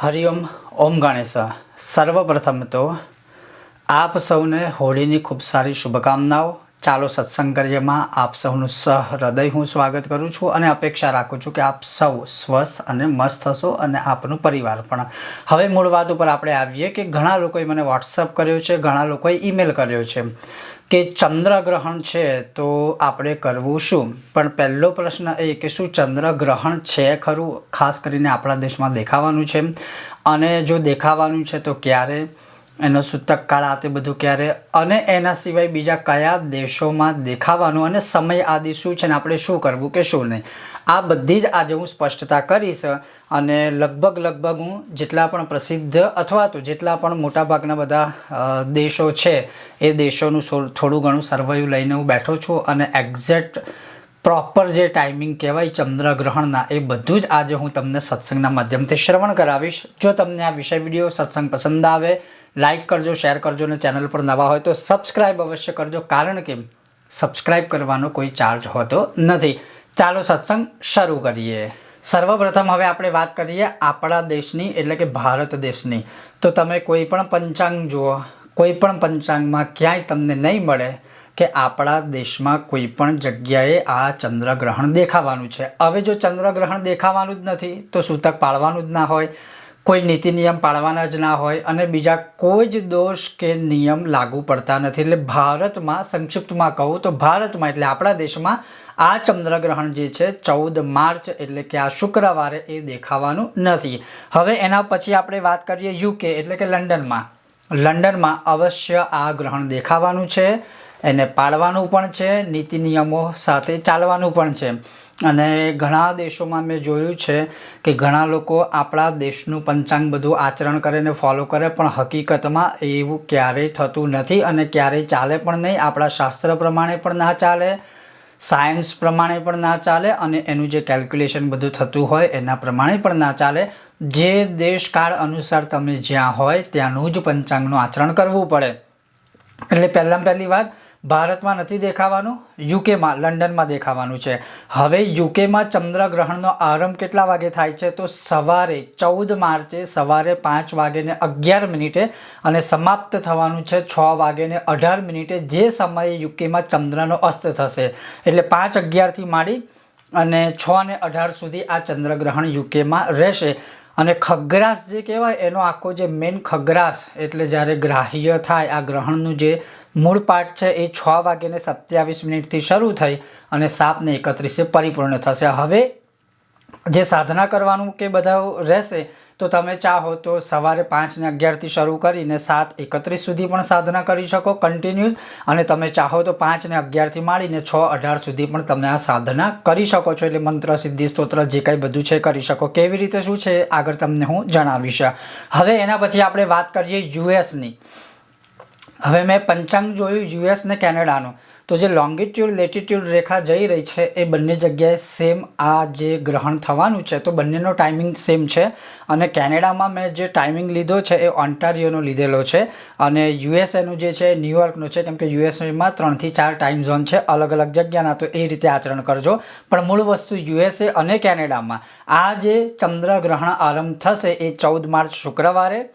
હરિઓમ ઓમ ગણેશા સર્વપ્રથમ તો આપ સૌને હોળીની ખૂબ સારી શુભકામનાઓ ચાલો સત્સંગ કરીએમાં આપ સૌનું સહ હૃદય હું સ્વાગત કરું છું અને અપેક્ષા રાખું છું કે આપ સૌ સ્વસ્થ અને મસ્ત હશો અને આપનું પરિવાર પણ હવે મૂળ વાત ઉપર આપણે આવીએ કે ઘણા લોકોએ મને વોટ્સઅપ કર્યો છે, ઘણા લોકોએ ઈમેલ કર્યો છે। કે ચંદ્રગ્રહણ છે તો આપણે કરવું શું? પણ પહેલો પ્રશ્ન એ કે શું ચંદ્રગ્રહણ છે ખરું? ખાસ કરીને આપણા દેશમાં દેખાવાનું છે. અને જો દેખાવાનું છે તો ક્યારે? એનો સૂતક કાળ આ તે બધું ક્યારે? અને એના સિવાય બીજા કયા દેશોમાં દેખાવાનું અને સમય આદિ શું છે ને આપણે શું કરવું કે શું નહીં? આ બધી જ આજે હું સ્પષ્ટતા કરીશ અને લગભગ લગભગ હું જેટલા પણ પ્રસિદ્ધ અથવા તો જેટલા પણ મોટાભાગના બધા દેશો છે, એ દેશોનું થોડું ઘણું સર્વાયું લઈને હું બેઠો છું અને એક્ઝેક્ટ પ્રોપર જે ટાઈમિંગ કહેવાય ચંદ્રગ્રહણના, એ બધું જ આજે હું તમને સત્સંગના માધ્યમથી શ્રવણ કરાવીશ. જો તમને આ વિષય વીડિયો સત્સંગ પસંદ આવે લાઈક કરજો, શેર કરજો અને ચેનલ પર નવા હોય તો સબસ્ક્રાઇબ અવશ્ય કરજો. કારણ કે સબસ્ક્રાઇબ કરવાનો કોઈ ચાર્જ હોતો નથી. ચાલો સત્સંગ શરૂ કરીએ. સર્વપ્રથમ હવે આપણે વાત કરીએ આપણા દેશની, એટલે કે ભારત દેશની. તો તમે કોઈ પણ પંચાંગ જુઓ, કોઈ પણ પંચાંગમાં ક્યાંય તમને નહીં મળે કે આપણા દેશમાં કોઈ પણ જગ્યાએ આ ચંદ્રગ્રહણ દેખાવાનું છે. હવે જો ચંદ્રગ્રહણ દેખાવાનું જ નથી, તો સૂતક પાળવાનું જ ના હોય. કોઈ નીતિ નિયમ પાળવાના જ ના હોય અને બીજા કોઈ જ દોષ કે નિયમ લાગુ પડતા નથી. એટલે ભારતમાં, સંક્ષિપ્તમાં કહું તો ભારતમાં, એટલે આપણા દેશમાં, આ ચંદ્રગ્રહણ જે છે, ચૌદ માર્ચ એટલે કે આ શુક્રવારે એ દેખાવાનું નથી. હવે એના પછી આપણે વાત કરીએ યુકે એટલે કે લંડનમાં. લંડનમાં અવશ્ય આ ગ્રહણ દેખાવાનું છે. એને પાળવાનું પણ છે, નીતિ નિયમો સાથે ચાલવાનું પણ છે. અને ઘણા દેશોમાં મેં જોયું છે કે ઘણા લોકો આપણા દેશનું પંચાંગ બધું આચરણ કરે ને ફોલો કરે, પણ હકીકતમાં એવું ક્યારેય થતું નથી અને ક્યારેય ચાલે પણ નહીં. આપણા શાસ્ત્ર પ્રમાણે પણ ના ચાલે સાયન્સ પ્રમાણે પણ ના ચાલે અને એનું જે કેલ્ક્યુલેશન બધું થતું હોય એના પ્રમાણે પણ ના ચાલે. જે દેશકાળ અનુસાર તમે જ્યાં હોય ત્યાંનું જ પંચાંગનું આચરણ કરવું પડે. એટલે પહેલાં પહેલી વાત ભારતમાં નથી દેખાવાનું, યુકેમાં, લંડનમાં દેખાવાનું છે. હવે યુકેમાં ચંદ્રગ્રહણનો આરંભ કેટલા વાગે થાય છે? તો સવારે ચૌદ માર્ચે સવારે પાંચ વાગેને અગિયાર મિનિટે અને સમાપ્ત થવાનું છે છ વાગેને અઢાર મિનિટે, જે સમયે યુકેમાં ચંદ્રનો અસ્ત થશે. એટલે પાંચ અગિયારથી માંડી અને છ ને અઢાર સુધી આ ચંદ્રગ્રહણ યુકેમાં રહેશે. અને ખગ્રાસ જે કહેવાય, એનો આખો જે મેઇન ખગ્રાસ, એટલે જ્યારે ગ્રાહ્ય થાય, આ ગ્રહણનું જે મૂળ પાઠ છે એ છ વાગ્યાને સત્યાવીસ મિનિટથી શરૂ થઈ અને સાતને એકત્રીસે પરિપૂર્ણ થશે. હવે જે સાધના કરવાનું કે બધા રહેશે, તો તમે ચાહો તો સવારે પાંચને અગિયારથી શરૂ કરીને સાત એકત્રીસ સુધી પણ સાધના કરી શકો કન્ટિન્યુઅસ અને તમે ચાહો તો પાંચને અગિયારથી માંડીને છ અઢાર સુધી પણ તમે આ સાધના કરી શકો છો. એટલે મંત્ર, સિદ્ધિ, સ્તોત્ર, જે કાંઈ બધું છે કરી શકો. કેવી રીતે શું છે આગળ તમને હું જણાવીશ. હવે એના પછી આપણે વાત કરીએ યુએસની હવે મેં પંચાંગ જોયું યુએસ ને કેનેડાનું. તો જે લોંગિટ્યુડ લેટિટ્યુડ રેખા જઈ રહી છે, એ બંને જગ્યાએ સેમ આ જે ગ્રહણ થવાનું છે, તો બંનેનો ટાઈમિંગ સેમ છે. અને કેનેડામાં મેં જે ટાઈમિંગ લીધો છે, એ ઓન્ટારિયોનો લીધેલો છે. અને યુએસએનું જે છે, એ ન્યુયોર્કનું છે, કેમ કે યુએસએમાં ત્રણથી ચાર ટાઈમ ઝોન છે, અલગ અલગ જગ્યાના, તો એ રીતે આચરણ કરજો. પણ મૂળ વસ્તુ યુએસએ અને કેનેડામાં. આ જે ચંદ્રગ્રહણ આરંભ થશે એ ચૌદ માર્ચ શુક્રવારે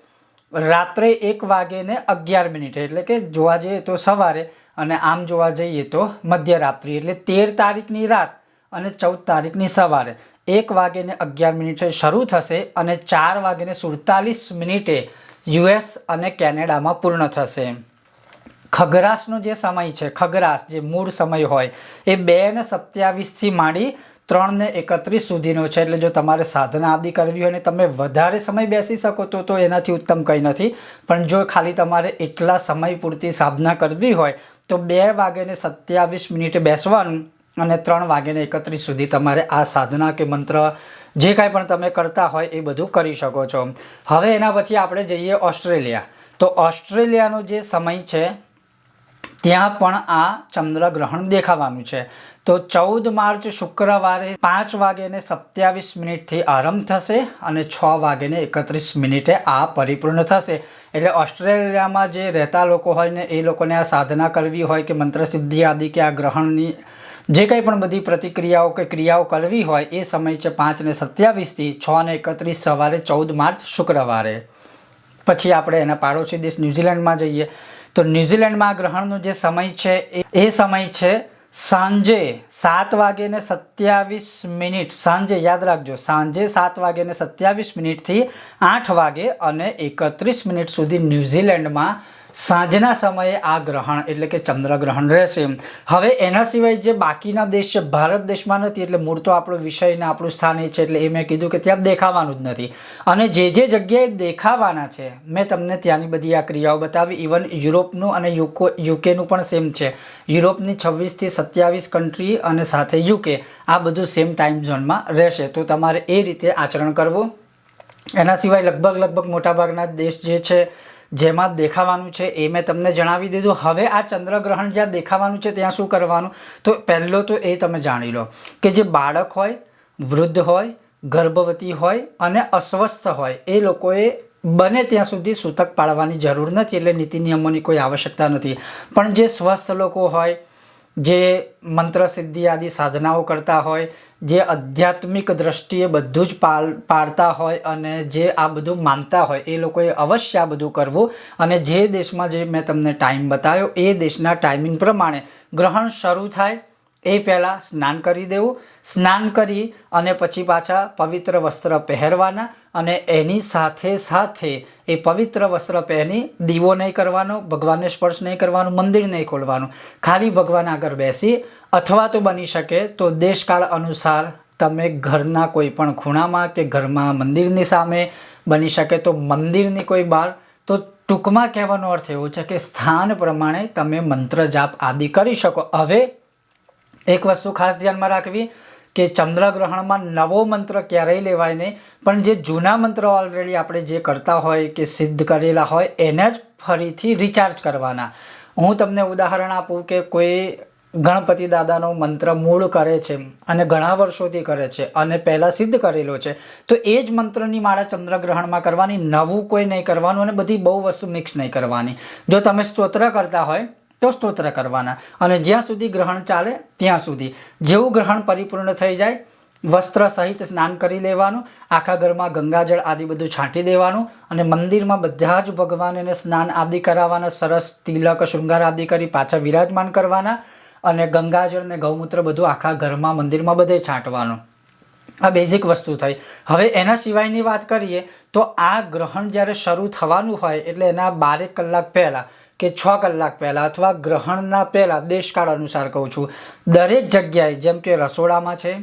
રાત્રે એક વાગે ને અગિયાર મિનિટે, એટલે કે જોવા જઈએ તો સવારે અને આમ જોવા જઈએ તો મધ્યરાત્રિ, એટલે તેર તારીખની રાત અને ચૌદ તારીખની સવારે. એક વાગે ને અગિયાર મિનિટે શરૂ થશે અને ચાર વાગે ને સુડતાલીસ મિનિટે યુએસ અને કેનેડામાં પૂર્ણ થશે. ખગરાસનો જે સમય છે, ખગરાસ જે મૂળ સમય હોય, એ બે ને સત્યાવીસથી માંડી ત્રણ ને એકત્રીસ સુધીનો છે, એટલે જો તમારે સાધના આદિ કરવી હોય અને તમે વધારે સમય બેસી શકો તો તો એનાથી ઉત્તમ કંઈ નથી. પણ જો ખાલી તમારે એટલા સમય પૂરતી સાધના કરવી હોય, તો બે વાગ્યાને સત્યાવીસ મિનિટે બેસવાનું અને ત્રણ વાગ્યાને એકત્રીસ સુધી તમારે આ સાધના કે મંત્ર જે કાંઈ પણ તમે કરતા હોય એ બધું કરી શકો છો. હવે એના પછી આપણે જઈએ ઓસ્ટ્રેલિયા. તો ઓસ્ટ્રેલિયાનો જે સમય છે ત્યાં પણ આ ચંદ્રગ્રહણ દેખાવાનું છે. તો ચૌદ માર્ચ શુક્રવારે પાંચ વાગ્યાને સત્યાવીસ મિનિટથી આરંભ થશે અને છ વાગ્યાને એકત્રીસ મિનિટે આ પરિપૂર્ણ થશે. એટલે ઓસ્ટ્રેલિયામાં જે રહેતા લોકો હોય ને, એ લોકોને આ સાધના કરવી હોય કે મંત્ર સિદ્ધિ આદિ કે આ ગ્રહણની જે કંઈ પણ બધી પ્રતિક્રિયાઓ કે ક્રિયાઓ કરવી હોય, એ સમય છે પાંચને સત્યાવીસથી છ ને એકત્રીસ સવારે ચૌદ માર્ચ શુક્રવારે. પછી આપણે એના પાડોશી દેશ ન્યૂઝીલેન્ડમાં જઈએ. તો ન્યૂઝીલેન્ડમાં ગ્રહણનો જે સમય છે, એ- સમય છે સાંજે સાત વાગ્યે સત્યાવીસ મિનિટ. સાંજે યાદ રાખજો, સાંજે સાત વાગ્યે સત્યાવીસ મિનિટથી આઠ વાગે અને એકત્રીસ મિનિટ સુધી ન્યૂઝીલેન્ડમાં સાંજના સમયે આ ગ્રહણ એટલે કે ચંદ્રગ્રહણ રહેશે. હવે એના સિવાય જે બાકીના દેશ છે, ભારત દેશમાં નથી, એટલે મૂળ તો આપણો વિષય ને આપણું સ્થાન એ છે, એટલે એ મેં કીધું કે ત્યાં દેખાવાનું જ નથી. અને જે જે જગ્યાએ દેખાવાના છે, મેં તમને ત્યાંની બધી આ ક્રિયાઓ બતાવી. ઇવન યુરોપનું અને યુકો, યુકેનું પણ સેમ છે. યુરોપની છવ્વીસથી સત્યાવીસ કન્ટ્રી અને સાથે યુકે, આ બધું સેમ ટાઈમ ઝોનમાં રહેશે. તો તમારે એ રીતે આચરણ કરવું. એના સિવાય લગભગ લગભગ મોટાભાગના દેશ જે છે જેમાં દેખાવાનું છે એ મેં તમને જણાવી દીધું. હવે આ ચંદ્રગ્રહણ જ્યાં દેખાવાનું છે ત્યાં શું કરવાનું? તો પહેલો તો એ તમે જાણી લો કે જે બાળક હોય, વૃદ્ધ હોય, ગર્ભવતી હોય અને અસ્વસ્થ હોય, એ લોકોએ બને ત્યાં સુધી સૂતક પાડવાની જરૂર નથી એટલે નીતિ નિયમોની કોઈ આવશ્યકતા નથી. પણ જે સ્વસ્થ લોકો હોય, જે મંત્ર સિદ્ધિ આદિ સાધનાઓ કરતા હોય જે આધ્યાત્મિક દ્રષ્ટિએ બધું જ પાલ પાળતા હોય અને જે આ બધું માનતા હોય, એ લોકોએ અવશ્ય આ બધું કરવું અને જે દેશમાં જે મેં તમને ટાઈમ બતાવ્યો, એ દેશના ટાઈમિંગ પ્રમાણે ગ્રહણ શરૂ થાય, એ પહેલાં સ્નાન કરી દેવું. સ્નાન કરી અને પછી પાછા પવિત્ર વસ્ત્ર પહેરવાના અને એની સાથે સાથે એ પવિત્ર વસ્ત્ર પહેરી દીવો નહીં કરવાનો, ભગવાનને સ્પર્શ નહીં કરવાનું, મંદિર નહીં ખોલવાનું. ખાલી ભગવાન આગળ બેસી અથવા તો બની શકે તો દેશકાળ અનુસાર તમે ઘરના કોઈ પણ ખૂણામાં કે ઘરમાં મંદિરની સામે બની શકે તો મંદિરની કોઈ બહાર. તો ટૂંકમાં કહેવાનો અર્થ એવો છે કે સ્થાન પ્રમાણે તમે મંત્ર જાપ આદિ કરી શકો. હવે એક વસ્તુ ખાસ ધ્યાનમાં રાખવી. કે ચંદ્રગ્રહણમાં નવો મંત્ર ક્યારેય લેવાય નહીં. પણ જે જૂના મંત્ર ઓલરેડી આપણે જે કરતા હોય કે સિદ્ધ કરેલા હોય, એને જ ફરીથી રિચાર્જ કરવાના. હું તમને ઉદાહરણ આપું કે કોઈ ગણપતિ દાદાનો મંત્ર મૂળ કરે છે અને ઘણા વર્ષોથી કરે છે અને પહેલાં સિદ્ધ કરેલો છે, તો એ જ મંત્રની માળા ચંદ્રગ્રહણમાં કરવાની. નવું કોઈ નહીં કરવાનું અને બધી બહુ વસ્તુ મિક્સ નહીં કરવાની. જો તમે સ્તોત્ર કરતા હોય તો સ્તોત્ર કરવાના. અને જ્યાં સુધી ગ્રહણ ચાલે ત્યાં સુધી. જેવું ગ્રહણ પરિપૂર્ણ થઈ જાય, વસ્ત્ર સહિત સ્નાન કરી લેવાનું, આખા ઘરમાં ગંગાજળ આદિ બધું છાંટી દેવાનું, અને મંદિરમાં બધા જ ભગવાનને સ્નાન આદિ કરાવવાના, સરસ તિલક, શૃંગાર આદિ કરી પાછા વિરાજમાન કરવાના, અને ગંગાજળ ને ગૌમૂત્ર બધું આખા ઘરમાં મંદિરમાં બધે છાંટવાનું. આ બેઝિક વસ્તુ થઈ. હવે એના સિવાયની વાત કરીએ, તો આ ગ્રહણ જ્યારે શરૂ થવાનું હોય, એટલે એના બારેક કલાક પહેલાં કે છ કલાક પહેલાં અથવા ગ્રહણના પહેલાં દેશકાળ અનુસાર કહું છું. દરેક જગ્યાએ જેમ કે રસોડામાં છે,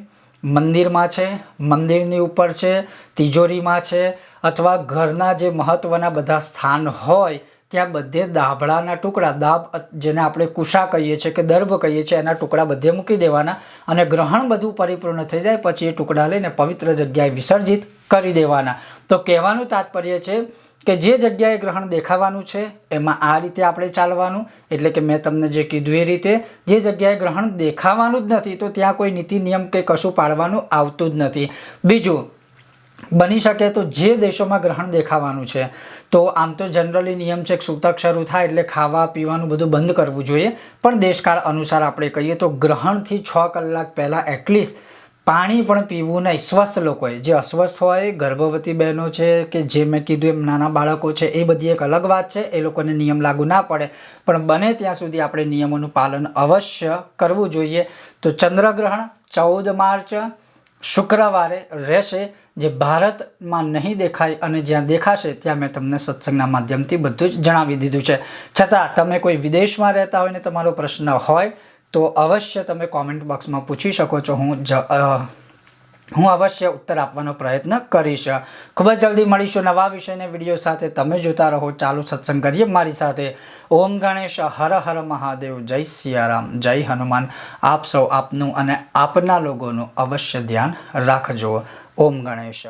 મંદિરમાં છે, મંદિરની ઉપર છે, તિજોરીમાં છે અથવા ઘરના જે મહત્ત્વના બધા સ્થાન હોય, ત્યાં બધે દાભળાના ટુકડા દાબ જેને આપણે કુશા કહીએ છીએ કે દર્ભ કહીએ છીએ, એના ટુકડા બધે મૂકી દેવાના અને ગ્રહણ બધું પરિપૂર્ણ થઈ જાય, પછી એ ટુકડા લઈને પવિત્ર જગ્યાએ વિસર્જિત કરી દેવાના. તો કહેવાનું તાત્પર્ય છે કે જે જગ્યાએ ગ્રહણ દેખાવાનું છે, એમાં આ રીતે આપણે ચાલવાનું. એટલે કે મેં તમને જે કીધું એ રીતે, જે જગ્યાએ ગ્રહણ દેખાવાનું જ નથી, તો ત્યાં કોઈ નીતિ નિયમ કે કશું પાળવાનું આવતું જ નથી. બીજું, બની શકે તો જે દેશોમાં ગ્રહણ દેખાવાનું છે, તો આમ તો જનરલી નિયમ છે સૂતક શરૂ થાય એટલે ખાવા, પીવાનું બધું બંધ કરવું જોઈએ. પણ દેશકાળ અનુસાર આપણે કહીએ તો ગ્રહણથી છ કલાક પહેલાં એટલીસ્ટ પાણી પણ પીવું નહીં. સ્વસ્થ લોકોએ જે અસ્વસ્થ હોય, ગર્ભવતી બહેનો છે કે જે મેં કીધું એમ નાના બાળકો છે, એ બધી એક અલગ વાત છે. એ લોકોને નિયમ લાગુ ના પડે. પણ બને ત્યાં સુધી આપણે નિયમોનું પાલન અવશ્ય કરવું જોઈએ. તો ચંદ્રગ્રહણ ચૌદ માર્ચ શુક્રવારે રહેશે. જે ભારતમાં નહીં દેખાય અને જ્યાં દેખાશે, ત્યાં મેં તમને સત્સંગના માધ્યમથી બધું જ જણાવી દીધું છે. છતાં, તમે કોઈ વિદેશમાં રહેતા હોય ને તમારો પ્રશ્ન હોય તો અવશ્ય તમે કોમેન્ટ બોક્સમાં પૂછી શકો છો. હું જ હું અવશ્ય ઉત્તર આપવાનો પ્રયત્ન કરીશ. ખૂબ જ જલ્દી મળીશું નવા વિષયને વીડિયો સાથે. તમે જોતા રહો. ચાલુ સત્સંગ કરીએ મારી સાથે. ઓમ ગણેશ, હર હર મહાદેવ. જય સિયારામ. જય હનુમાન. આપ સૌ આપનું અને આપના લોકોનું અવશ્ય ધ્યાન રાખજો. ઓમ ગણેશ.